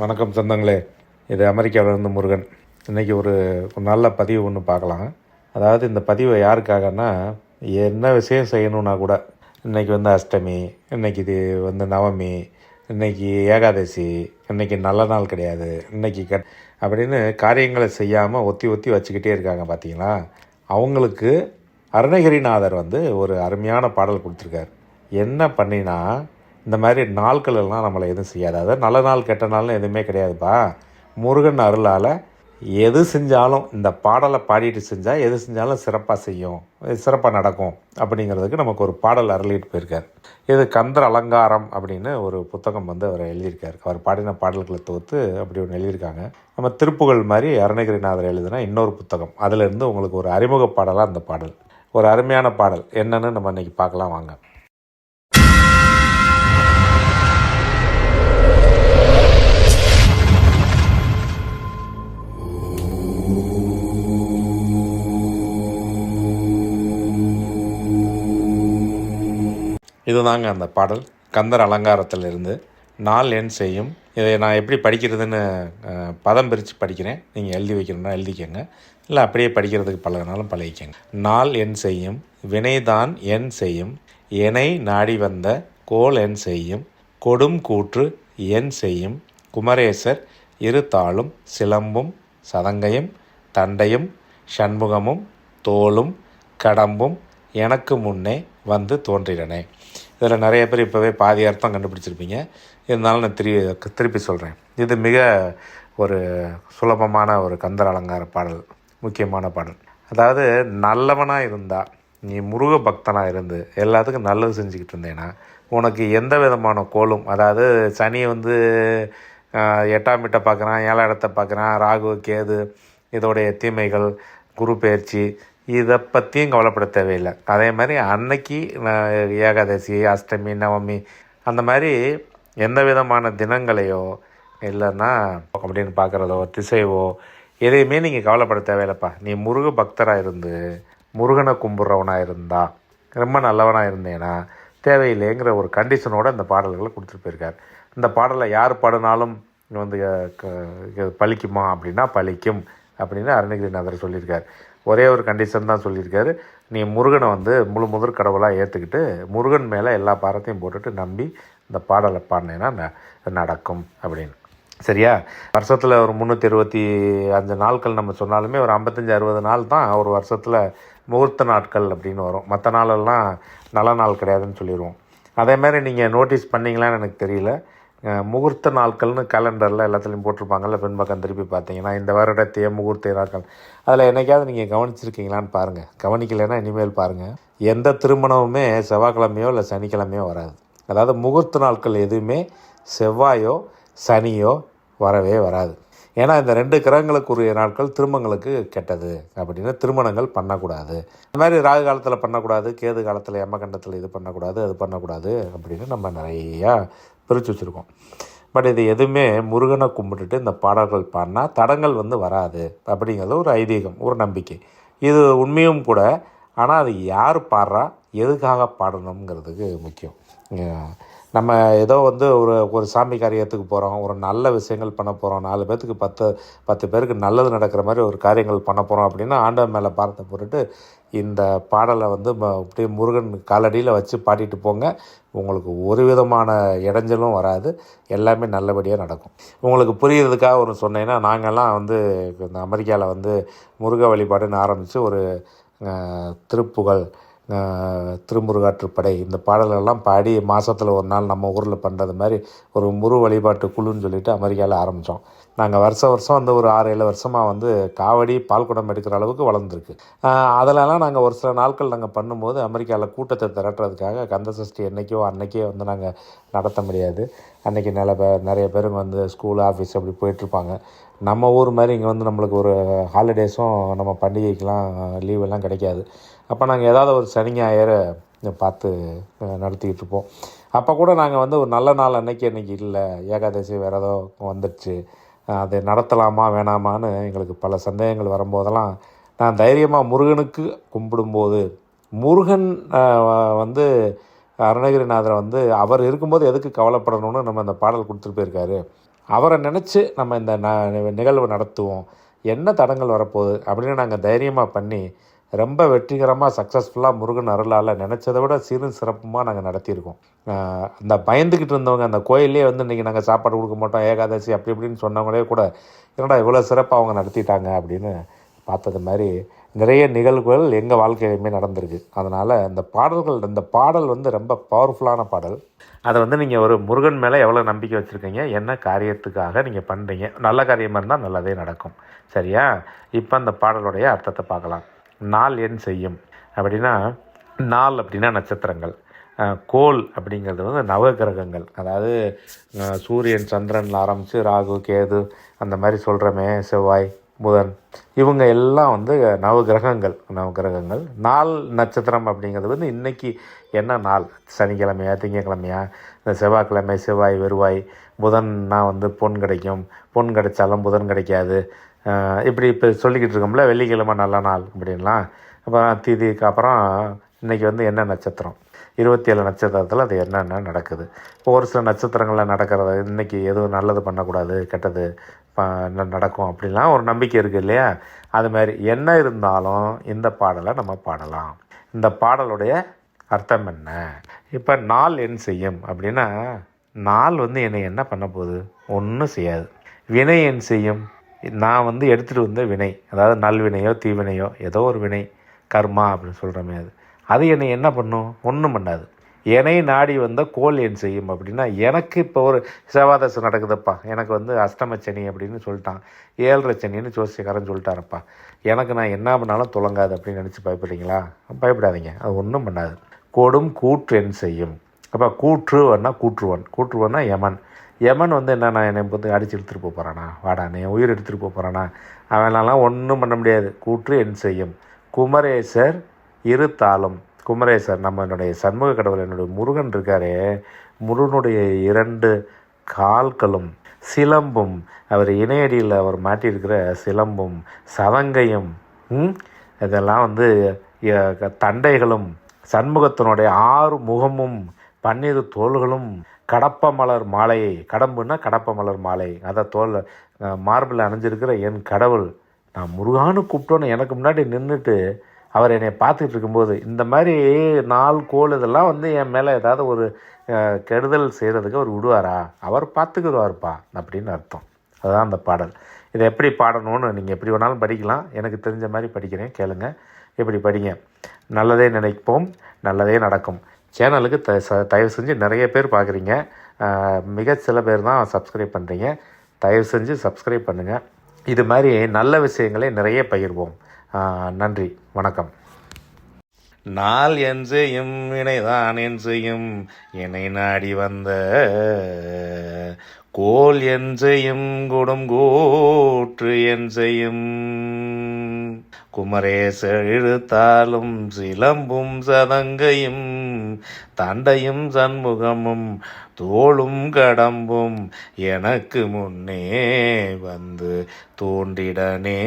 வணக்கம் சொந்தங்களே. இது அமெரிக்காவிலேருந்து முருகன். இன்றைக்கி ஒரு நல்ல பதிவு ஒன்று பார்க்கலாம். அதாவது இந்த பதிவை யாருக்காகன்னா என்ன விஷயம் செய்யணுன்னா கூட இன்றைக்கி வந்து அஷ்டமி இன்றைக்கி இது வந்து நவமி இன்றைக்கி ஏகாதசி இன்றைக்கி நல்ல நாள் கிடையாது இன்றைக்கி க அப்படின்னு காரியங்களை செய்யாமல் ஒத்தி ஒத்தி வச்சுக்கிட்டே இருக்காங்க பார்த்தீங்களா அவங்களுக்கு அருணகிரிநாதர் வந்து ஒரு அருமையான பாடல் கொடுத்துருக்காரு. என்ன பண்ணினா இந்த மாதிரி நாட்கள் எல்லாம் நம்மளை எதுவும் செய்யாது. அதாவது நல்ல நாள் கெட்ட நாள்னு எதுவுமே கிடையாதுப்பா. முருகன் அருளால் எது செஞ்சாலும் இந்த பாடலை பாடிட்டு செஞ்சால் எது செஞ்சாலும் சிறப்பாக செய்யும் சிறப்பாக நடக்கும் அப்படிங்கிறதுக்கு நமக்கு ஒரு பாடல் அருளிட்டு போயிருக்கார். இது கந்தர் அலங்காரம் அப்படின்னு ஒரு புத்தகம் வந்து அவர் எழுதியிருக்கார். அவர் பாடின பாடல்களை தொகுத்து அப்படி ஒன்று எழுதியிருக்காங்க. நம்ம திருப்புகழ் மாதிரி அருணகிரிநாதர் எழுதினா இன்னொரு புத்தகம். அதிலிருந்து உங்களுக்கு ஒரு அறிமுக பாடலாக அந்த பாடல். ஒரு அருமையான பாடல். என்னன்னு நம்ம இன்றைக்கி பார்க்கலாம் வாங்க. இதுதாங்க அந்த பாடல். கந்தர் அலங்காரத்திலிருந்து நாள் எண் செய்யும். இதை நான் எப்படி படிக்கிறதுன்னு பதம் பிரித்து படிக்கிறேன். நீங்கள் எழுதி வைக்கணும்னா எழுதிக்கங்க. இல்லை அப்படியே படிக்கிறதுக்கு பழகினாலும் பழகிக்கங்க. நாள் எண் செய்யும் வினைதான் எண் செய்யும் எனை நாடி வந்த கோல் எண் செய்யும் கொடும் கூற்று எண் செய்யும் குமரேசர் இரு தாளும் சிலம்பும் சதங்கையும் தண்டையும் சண்முகமும் தோளும் கடம்பும் எனக்கு முன்னே வந்து தோன்றினேன். இதில் நிறைய பேர் இப்போவே பாதி அர்த்தம் கண்டுபிடிச்சிருப்பீங்க. இருந்தாலும் நான் திருப்பி திருப்பி சொல்கிறேன் இது மிக ஒரு சுலபமான ஒரு கந்தர் அலங்கார பாடல் முக்கியமான பாடல். அதாவது நல்லவனாக இருந்தால் நீ முருக பக்தனாக இருந்து எல்லாத்துக்கும் நல்லது செஞ்சுக்கிட்டு இருந்தேன்னா உனக்கு எந்த விதமான கோலும் அதாவது சனி வந்து எட்டாம் வீட்டை பார்க்குறான் ஏழாம் இடத்தை பார்க்குறான் ராகு கேது இதோடைய தீமைகள் குரு பயிற்சி இதை பற்றியும் கவலைப்பட தேவையில்லை. அதே மாதிரி அன்னைக்கு நான் ஏகாதசி அஷ்டமி நவமி அந்த மாதிரி எந்த விதமான தினங்களையோ இல்லைன்னா அப்படின்னு பார்க்குறதோ திசைவோ எதையுமே நீங்கள் கவலைப்பட தேவையில்லைப்பா. நீ முருக பக்தராக இருந்து முருகனை கும்பிட்றவனாக இருந்தா ரொம்ப நல்லவனாக இருந்தேன்னா தேவையில்லைங்கிற ஒரு கண்டிஷனோட இந்த பாடல்களை கொடுத்துட்டு போயிருக்கார். இந்த பாடலை யார் பாடினாலும் வந்து பழிக்குமா க- இது அப்படின்னா பலிக்கும் அப்படின்னு அருணகிரிநாதர் சொல்லியிருக்கார். ஒரே ஒரு கண்டிஷன் தான் சொல்லியிருக்காரு. நீ முருகனை வந்து முழு முதற் கடவுளாக ஏற்றுக்கிட்டு முருகன் மேலே எல்லா பாரத்தையும் போட்டுட்டு நம்பி இந்த பாடலை பாடினேன்னா ந- நடக்கும் அப்படின்னு. சரியா? வருஷத்தில் ஒரு முந்நூற்றி இருபத்தி அஞ்சு நாட்கள் நம்ம சொன்னாலுமே ஒரு ஐம்பத்தஞ்சு அறுபது நாள் தான் ஒரு வருஷத்தில் முகூர்த்த நாட்கள் அப்படின்னு வரும். மற்ற நாளெல்லாம் நல்ல நாள் கிடையாதுன்னு சொல்லிடுவோம் அதே மாதிரி நீங்கள் நோட்டீஸ் பண்ணிங்களான்னு எனக்கு தெரியல. முகூர்த்த நாட்கள்னு கேலண்டரில் எல்லாத்துலேயும் போட்டிருப்பாங்கல்ல பின்பக்கம் திருப்பி பார்த்தீங்கன்னா இந்த வருடத்தைய முகூர்த்த நாட்கள். அதில் என்னைக்காவது நீங்கள் கவனிச்சிருக்கீங்களான்னு பாருங்கள் கவனிக்கலைன்னா இனிமேல் பாருங்கள் எந்த திருமணமுமே செவ்வாய்க்கிழமையோ இல்லை சனிக்கிழமையோ வராது. அதாவது முகூர்த்த நாட்கள் எதுவுமே செவ்வாயோ சனியோ வரவே வராது. ஏன்னா இந்த ரெண்டு கிரகங்களுக்குரிய நாட்கள் திருமணங்களுக்கு கெட்டது அப்படின்னு திருமணங்கள் பண்ணக்கூடாது. இந்த மாதிரி ராகு காலத்தில் பண்ணக்கூடாது கேது காலத்தில் எம்மகண்டத்தில் இது பண்ணக்கூடாது அது பண்ணக்கூடாது அப்படின்னு நம்ம நிறையா பிரித்து வச்சுருக்கோம். பட் இது எதுவுமே முருகனை கும்பிட்டுட்டு இந்த பாடல்கள் பாடினா தடங்கள் வந்து வராது அப்படிங்கிறது ஒரு ஐதீகம் ஒரு நம்பிக்கை. இது உண்மையும் கூட ஆனால் அது யார் பாடுறா எதுக்காக பாடணுங்கிறதுக்கு முக்கியம். நம்ம ஏதோ வந்து ஒரு ஒரு சாமி காரியத்துக்கு போகிறோம் ஒரு நல்ல விஷயங்கள் பண்ண போகிறோம் நாலு பேர்த்துக்கு பத்து பத்து பேருக்கு நல்லது நடக்கிற மாதிரி ஒரு காரியங்கள் பண்ண போகிறோம் அப்படின்னா ஆண்டவன் மேலே பாரத்தை போட்டுட்டு இந்த பாடலை வந்து ம- அப்படியே முருகன் காலடியில் வச்சு பாடிட்டு போங்க. உங்களுக்கு ஒரு விதமான இடைஞ்சலும் வராது. எல்லாமே நல்லபடியாக நடக்கும். உங்களுக்கு புரியுறதுக்காக ஒன்று சொன்னேன்னா நாங்கள்லாம் வந்து இந்த அமெரிக்காவில் வந்து முருக வழிபாடுன்னு ஆரம்பித்து ஒரு திருப்புகழ் திருமுருகாற்றுப்படை இந்த பாடலெல்லாம் பாடி மாதத்தில் ஒரு நாள் நம்ம ஊரில் பண்ணுறது மாதிரி ஒரு முரு வழிபாட்டு குழுன்னு சொல்லிட்டு அமெரிக்காவில் ஆரம்பித்தோம் நாங்கள் வருஷம் வருஷம் வந்து ஒரு ஆறு ஏழு வருஷமாக வந்து காவடி பால் குடம் எடுக்கிற அளவுக்கு வளர்ந்துருக்கு. அதிலலாம் நாங்கள் ஒரு சில நாட்கள் நாங்கள் பண்ணும்போது அமெரிக்காவில் கூட்டத்தை திரட்டுறதுக்காக கந்த சஷ்டி என்னைக்கோ அன்றைக்கே வந்து நாங்கள் நடத்த முடியாது. அன்றைக்கி நில நிறைய பேருங்க வந்து ஸ்கூல் ஆஃபீஸ் அப்படி போயிட்டுருப்பாங்க. நம்ம ஊர் மாதிரி இங்கே வந்து நம்மளுக்கு ஒரு ஹாலிடேஸும் நம்ம பண்டிகைக்கெலாம் லீவெல்லாம் கிடைக்காது. அப்போ நாங்கள் ஏதாவது ஒரு சனி ஞாயிறு பார்த்து நடத்திக்கிட்டு இருப்போம். அப்போ கூட நாங்கள் வந்து ஒரு நல்ல நாள் அன்னைக்கு அன்றைக்கி இல்லை. ஏகாதசி வேறு ஏதோ வந்துடுச்சு அது அதை நடத்தலாமா வேணாமான்னு எங்களுக்கு பல சந்தேகங்கள் வரும்போதெல்லாம் நான் தைரியமாக முருகனுக்கு கும்பிடும்போது முருகன் வந்து அருணகிரிநாதரை வந்து அவர் இருக்கும்போது எதுக்கு கவலைப்படணும்னு நம்ம அந்த பாடல் கொடுத்துட்டு போயிருக்காரு. அவரை நினச்சி நம்ம இந்த ந நிகழ்வு நடத்துவோம். என்ன தடங்கள் வரப்போகுது அப்படின்னு நாங்கள் தைரியமாக பண்ணி ரொம்ப வெற்றிகரமாக சக்ஸஸ்ஃபுல்லாக முருகன் அருளால் நினச்சதை விட சீரும் சிறப்புமாக நாங்கள் நடத்தியிருக்கோம். அந்த பயந்துக்கிட்டு இருந்தவங்க அந்த கோயிலே வந்து இன்றைக்கி நாங்கள் சாப்பாடு கொடுக்க மாட்டோம் ஏகாதசி அப்படி இப்படின்னு சொன்னவங்களே கூட என்னடா இவ்வளோ சிறப்பாக அவங்க நடத்திட்டாங்க? அப்படின்னு பார்த்தது மாதிரி நிறைய நிகழ்வுகள் எங்கள் வாழ்க்கையிலுமே நடந்திருக்கு. அதனால் இந்த பாடல்கள் இந்த பாடல் வந்து ரொம்ப பவர்ஃபுல்லான பாடல். அதை வந்து நீங்கள் ஒரு முருகன் மேலே எவ்வளோ நம்பிக்கை வச்சுருக்கீங்க என்ன காரியத்துக்காக நீங்கள் பண்ணுறீங்க நல்ல காரியமாக இருந்தால் நல்லதே நடக்கும். சரியா? இப்போ அந்த பாடலுடைய அர்த்தத்தை பார்க்கலாம். நாள் என் செய்யும். அப்படின்னா நாள் அப்படின்னா நட்சத்திரங்கள். கோல் கோள் அப்படிங்கிறது வந்து நவகிரகங்கள் அதாவது சூரியன் சந்திரனில் ஆரம்பித்து ராகு கேது அந்த மாதிரி சொல்கிறோமே செவ்வாய். புதன். இவங்க எல்லாம் வந்து நவகிரகங்கள் நவகிரகங்கள் நாள் நட்சத்திரம் அப்படிங்கிறது வந்து இன்றைக்கி என்ன நாள்? சனிக்கிழமையா திங்கக்கிழமையா? இந்த செவ்வாய்க்கிழமை செவ்வாய் வருவாய் புதன்னா வந்து பொன் கிடைக்கும். பொன் கிடைச்சாலும் புதன் கிடைக்காது. இப்படி இப்போ சொல்லிக்கிட்டு இருக்கோம்ல வெள்ளிக்கிழமை நல்ல நாள் அப்படின்லாம். அப்புறம் தீதிக்கு அப்புறம் இன்றைக்கி வந்து என்ன நட்சத்திரம்? இருபத்தி ஏழு நட்சத்திரத்தில் அது என்னென்ன நடக்குது? இப்போ ஒரு சில நட்சத்திரங்களில் நடக்கிறது இன்றைக்கி எதுவும் நல்லது பண்ணக்கூடாது கெட்டது நடக்கும் அப்படிலாம் ஒரு நம்பிக்கை இருக்குது இல்லையா? அது மாதிரி என்ன இருந்தாலும் இந்த பாடலை நம்ம பாடலாம். இந்த பாடலுடைய அர்த்தம் என்ன? இப்போ நாள் என் செய்யும் அப்படின்னா நாள் வந்து என்னை என்ன பண்ண போகுது? ஒன்றும் செய்யாது. வினை என் செய்யும். நான் வந்து எடுத்துகிட்டு வந்த வினை அதாவது நல்வினையோ தீவினையோ ஏதோ ஒரு வினை கர்மா அப்படின்னு சொல்கிறோமே அது. அது என்னை என்ன பண்ணும்? ஒன்றும் பண்ணாது. என்னை நாடி வந்த கோல் என் செய்யும் அப்படின்னா எனக்கு இப்போ ஒரு செவ்வாதசை நடக்குதுப்பா. எனக்கு வந்து அஷ்டம சனி அப்படின்னு சொல்லிட்டான். ஏழரை சனின்னு ஜோசியக்காரன் சொல்லிட்டாரப்பா. எனக்கு நான் என்ன பண்ணாலும் துளங்காது அப்படின்னு நினச்சி பயப்படுறீங்களா? பயப்படாதீங்க. அது ஒன்றும் பண்ணாது. கொடும் கூற்று என் செய்யும். அப்போ கூற்றுவன்னா கூற்றுவன். கூற்றுவன்னா யமன். யமன் வந்து என்னண்ணா என்னை வந்து அடித்து எடுத்துகிட்டு போக போகிறானா வாடா நீ உயிர் எடுத்துகிட்டு போக போகிறானா அவனாலாம் ஒன்றும் பண்ண முடியாது. கூற்று என் செய்யும். குமரேசர் இருத்தாலும். குமரேசர் நம்மளுடைய சண்முக கடவுள் என்னுடைய முருகன் இருக்காரே. முருகனுடைய இரண்டு கால்களும் சிலம்பும் அவர் இணையடியில் அவர் மாட்டியிருக்கிற சிலம்பும் சதங்கையும் இதெல்லாம் வந்து தண்டைகளும் சண்முகத்தினுடைய ஆறு முகமும் பன்னிரு தோள்களும் கடப்ப மலர் மாலையை கடம்புன்னா கடப்ப மலர் மாலை. அதை தோல் மார்பில் அணிஞ்சிருக்கிற என் கடவுள் நான் முருகான்னு கூப்பிட்டோன்னு எனக்கு முன்னாடி நின்றுட்டு அவர் என்னை பார்த்துட்டு இருக்கும்போது இந்த மாதிரி நாள் கோல் இதெல்லாம் வந்து என் மேலே ஏதாவது ஒரு கெடுதல் செய்கிறதுக்கு அவர் விடுவாரா? அவர் பார்த்துக்கிடுவார்ப்பா அப்படின்னு அர்த்தம். அதுதான் அந்த பாடல். இதை எப்படி பாடணும்னு நீங்கள் எப்படி வேணாலும் படிக்கலாம். எனக்கு தெரிஞ்ச மாதிரி படிக்கிறேன் கேளுங்க. இப்படி படிங்க? நல்லதே நினைப்போம் நல்லதே நடக்கும். சேனலுக்கு த ச- தயவு செஞ்சு நிறைய பேர் பார்க்குறீங்க. மிக சில பேர் தான் சப்ஸ்கிரைப் பண்ணுறீங்க தயவு செஞ்சு சப்ஸ்கிரைப் பண்ணுங்கள் இது மாதிரி நல்ல விஷயங்களை நிறைய பகிர்வோம். நன்றி. வணக்கம். நாள் என் செய்யும் இணைதான் என் செய்யும் என்னை நாடி வந்த கோல் என் செய்யும் கொடுங்கோற்று என் செய்யும். குமரேச இழுத்தாலும் சிலம்பும் சதங்கையும் தண்டையும் சண்முகமும் தோளும் கடம்பும் எனக்கு முன்னே வந்து தோன்றிடனே.